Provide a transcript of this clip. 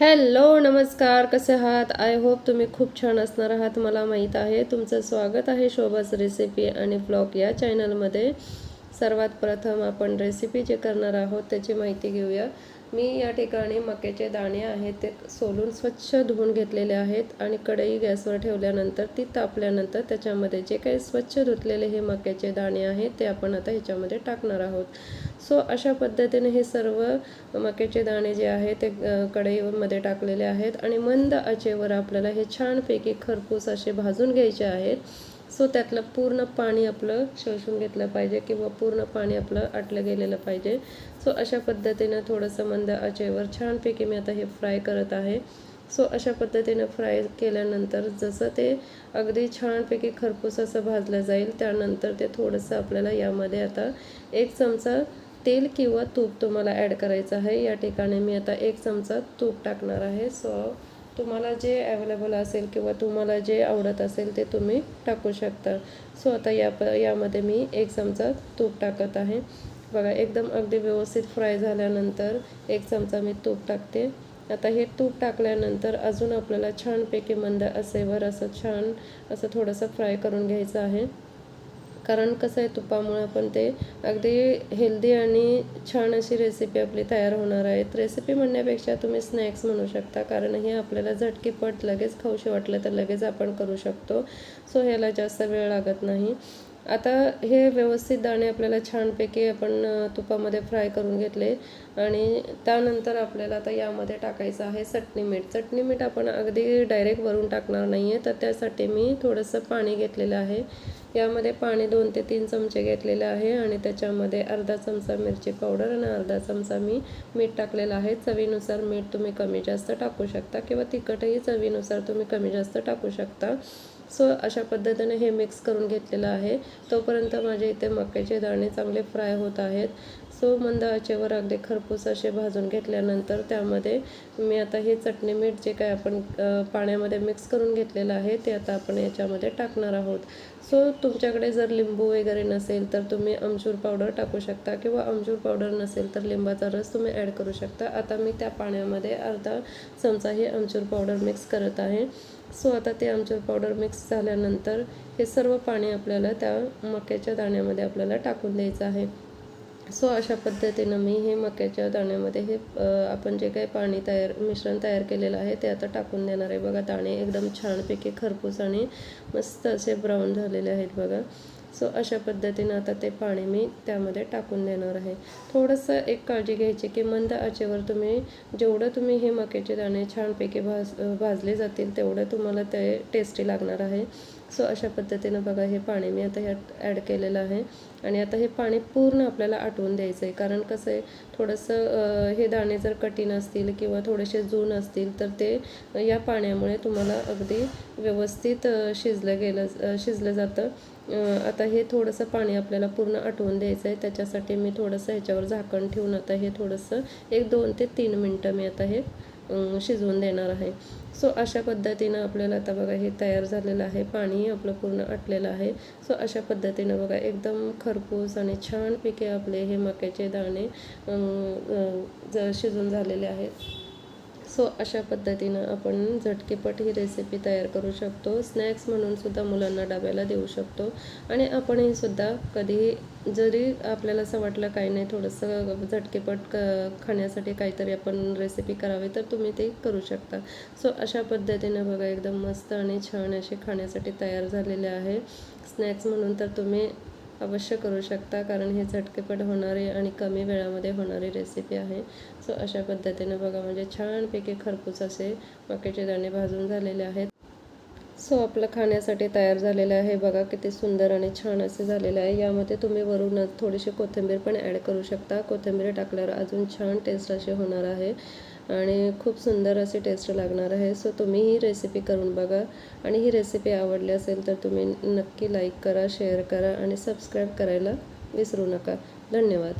Hello नमस्कार कसे आहात? आय होप तुम्ही खूप छान असणार आहात. मला माहीत आहे तुमचं स्वागत आहे शोभास रेसिपी आणि ब्लॉग या चॅनलमध्ये सर्वात प्रथम आपण रेसिपी जे करणार आहोत त्याची माहिती घेऊया. मी या ठिकाणी मक्याचे दाणे आहेत ते सोलून स्वच्छ धुवून घेतलेले आहेत आणि कढई गॅसवर ठेवल्यानंतर ती तापल्यानंतर त्याच्यामध्ये जे काही स्वच्छ धुतलेले हे मक्याचे दाणे आहेत ते आपण आता ह्याच्यामध्ये टाकणार आहोत. सो अशा पद्धतीने हे सर्व मक्याचे दाणे जे आहे ते कढईमध्ये टाकलेले आहेत आणि मंद आचेवर आपल्याला हे छानपैकी खरपूस असे भाजून घ्यायचे आहेत. सो त्यातलं पूर्ण पाणी आपलं शोषून घेतलं पाहिजे किंवा पूर्ण पाणी आपलं आटलं गेलेलं पाहिजे. सो अशा पद्धतीनं थोडंसं मंद आचेवर छानपैकी मी आता हे फ्राय करत आहे. सो अशा पद्धतीनं फ्राय केल्यानंतर जसं ते अगदी छानपैकी खरपूस असं भाजलं जाईल त्यानंतर ते थोडंसं आपल्याला यामध्ये आता एक चमचा तेल किंवा तूप तुम्हाला ॲड करायचं आहे. या ठिकाणी मी आता एक चमचा तूप टाकणार आहे. सो तुम्हाला जे अवेलेबल असेल किंवा तुम्हाला जे आवडत असेल ते तुम्ही टाकू शकता. सो आता या प यामध्ये मी एक चमचा तूप टाकत आहे. बघा एकदम अगदी व्यवस्थित फ्राय झाल्यानंतर एक चमचा मी तूप टाकते. आता हे तूप टाकल्यानंतर अजून आपल्याला छानपैकी मंद असेवर असं छान असं थोडंसं फ्राय करून घ्यायचं आहे. कारण कसं आहे तुपामुळे आपण ते अगदी हेल्दी आणि छान अशी रेसिपी आपली तयार होणार आहे. रेसिपी म्हणण्यापेक्षा तुम्ही स्नॅक्स म्हणू शकता कारण हे आपल्याला झटकीपट लगेच खाऊशी वाटलं तर लगेच आपण करू शकतो. सो ह्याला जास्त वेळ लागत नाही. आता हे व्यवस्थित दाणे आपल्याला छानपैकी आपण तुपामध्ये फ्राय करून घेतले आणि त्यानंतर आपल्याला आता यामध्ये टाकायचं आहे चटणी मीठ. चटणी मीठ आपण अगदी डायरेक्ट वरून टाकणार नाही आहे तर त्यासाठी मी थोडंसं पाणी घेतलेलं आहे. यामध्ये पाणी दोन ते तीन चमचे घेतलेले आहे आणि त्याच्यामध्ये अर्धा चमचा मिरची पावडर आणि अर्धा चमचा मी मीठ टाकलेलं आहे. चवीनुसार मीठ तुम्ही कमी जास्त टाकू शकता किंवा तिखटही चवीनुसार तुम्ही कमी जास्त टाकू शकता. सो अशा पद्धतीने हे मिक्स करून घेतलेलं आहे. तोपर्यंत माझे इथे मक्याचे दाणे चांगले फ्राय होत आहेत. सो मंद आचेवर अगदी खरपूस असे भाजून घेतल्यानंतर त्यामध्ये मी आता हे चटणी मीठ जे काय आपण पाण्यामध्ये मिक्स करून घेतलेलं आहे ते आता आपण याच्यामध्ये टाकणार आहोत. सो तुमच्याकडे जर लिंबू वगैरे नसेल तर तुम्ही आमचूर पावडर टाकू शकता किंवा आमचूर पावडर नसेल तर लिंबाचा रस तुम्ही ॲड करू शकता. आता मी त्या पाण्यामध्ये अर्धा चमचा हे आमचूर पावडर मिक्स करत आहे. सो आता ते आमचूर पावडर मिक्स झाल्यानंतर हे सर्व पाणी आपल्याला त्या मक्याच्या दाण्यामध्ये आपल्याला टाकून द्यायचं आहे. सो अशा पद्धतीनं मी हे मक्याच्या दाण्यामध्ये हे आपण जे काही पाणी तयार मिश्रण तयार केलेलं आहे ते आता टाकून देणार आहे. बघा दाणे एकदम छानपैकी खरपूस आणि मस्त असे ब्राऊन झालेले आहेत बघा. सो अशा पद्धतीनं आता ते पाणी मी त्यामध्ये टाकून देणार आहे. थोडंसं एक काळजी घ्यायची की मंद आचेवर तुम्ही जेवढं तुम्ही हे मक्याचे दाणे छानपैकी भाज भाजले जातील तेवढं तुम्हाला ते टेस्टी लागणार आहे. सो अशा पद्धतीनं बघा हे पाणी मी आता ह्यात ॲड केलेलं आहे. आणि आता हे पाणी पूर्ण आपल्याला आटवून द्यायचं आहे कारण कसं आहे थोडंसं हे दाणे जर कठीण असतील किंवा थोडेसे जून असतील तर ते या पाण्यामुळे तुम्हाला अगदी व्यवस्थित शिजलं गेलं शिजलं जातं. आता हे थोडंसं पाणी आपल्याला पूर्ण आटवून द्यायचं आहे. त्याच्यासाठी मी थोडंसं ह्याच्यावर झाकण ठेवून आता हे थोडंसं एक दोन ते तीन मिनटं मी आता हे शिजवून देणार आहे. सो अशा पद्धतीनं आपल्याला आता बघा हे तयार झालेलं आहे. पाणी आपलं पूर्ण आटलेलं आहे. सो अशा पद्धतीनं बघा एकदम खरपूस आणि छानपैकी आपले हे मक्याचे दाणे ज शिजून झालेले आहेत. सो अशा पद्धतीनं आपण झटकेपट ही रेसिपी तयार करू शकतो. स्नॅक्स म्हणूनसुद्धा मुलांना डब्याला देऊ शकतो. आणि आपणही सुद्धा कधीही जरी आपल्याला असं वाटलं काही नाही थोडंसं झटकेपट क खाण्यासाठी काहीतरी आपण रेसिपी करावी तर तुम्ही ते करू शकता. सो अशा पद्धतीनं बघा एकदम मस्त आणि छान असे खाण्यासाठी तयार झालेले आहे. स्नॅक्स म्हणून तर तुम्ही अवश्य करू शकता कारण हे झटकेपट होणारी आणि कमी वेळामध्ये होणारी रेसिपी आहे. सो अशा पद्धतीने बघा म्हणजे छानपैकी खरपूस असे मक्याचे दाणे भाजून झालेले आहेत. सो आपलं खाण्यासाठी तयार झालेलं आहे. बघा किती सुंदर आणि छान असे झालेलं आहे. यामध्ये तुम्ही वरूनच थोडीशी कोथिंबीर पण ॲड करू शकता. कोथिंबीर टाकल्यावर अजून छान टेस्ट अशी होणार आहे. आणि खूप सुंदर अशी टेस्ट लागणार आहे. सो तुम्ही ही रेसिपी करून बघा. आणि ही रेसिपी आवडली असेल तर तुम्ही नक्की लाईक करा शेअर करा आणि सबस्क्राईब करायला विसरू नका. धन्यवाद.